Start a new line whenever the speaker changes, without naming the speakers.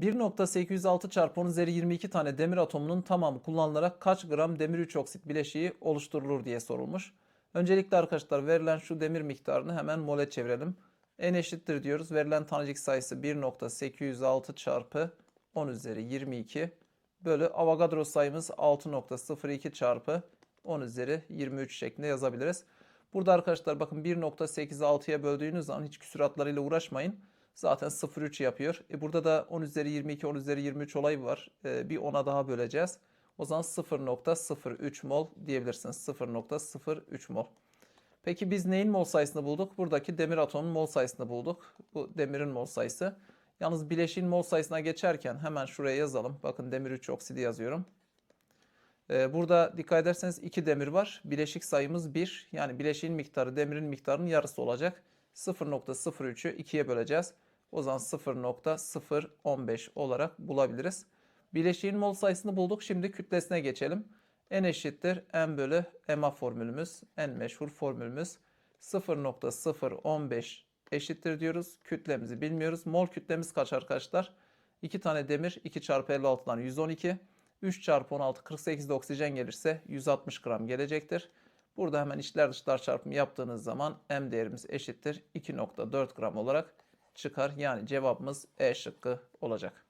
1.806 çarpı 10 üzeri 22 tane demir atomunun tamamı kullanılarak kaç gram demir 3 oksit bileşiği oluşturulur diye sorulmuş. Öncelikle arkadaşlar verilen şu demir miktarını hemen mole çevirelim. N eşittir diyoruz. Verilen tanecik sayısı 1.806 çarpı 10 üzeri 22 bölü Avogadro sayımız 6.02 çarpı 10 üzeri 23 şeklinde yazabiliriz. Burada arkadaşlar bakın 1.86'ya böldüğünüz zaman hiç küsuratlarıyla uğraşmayın. Zaten 0,3 yapıyor. E burada da 10 üzeri 22, 10 üzeri 23 olayı var. E, bir 10'a daha böleceğiz. O zaman 0.03 mol diyebilirsiniz. 0.03 mol. Peki biz neyin mol sayısını bulduk? Buradaki demir atomunun mol sayısını bulduk. Bu demirin mol sayısı. Yalnız bileşiğin mol sayısına geçerken hemen şuraya yazalım. Bakın demir 3 oksidi yazıyorum. Ee, burada dikkat ederseniz 2 demir var. Bileşik sayımız 1. Yani bileşiğin miktarı demirin miktarının yarısı olacak. 0.03'ü 2'ye böleceğiz. O zaman 0.015 olarak bulabiliriz. Bileşiğin mol sayısını bulduk. Şimdi kütlesine geçelim. N eşittir M bölü MA formülümüz. En meşhur formülümüz. 0.015 eşittir diyoruz. Kütlemizi bilmiyoruz. Mol kütlemiz kaç arkadaşlar? 2 tane demir 2 çarpı 56'dan 112. 3 çarpı 16 48 de oksijen gelirse 160 gram gelecektir. Burada hemen içler dışlar çarpımı yaptığınız zaman M değerimiz eşittir 2.4 gram olarak çıkar. Yani cevabımız E şıkkı olacak.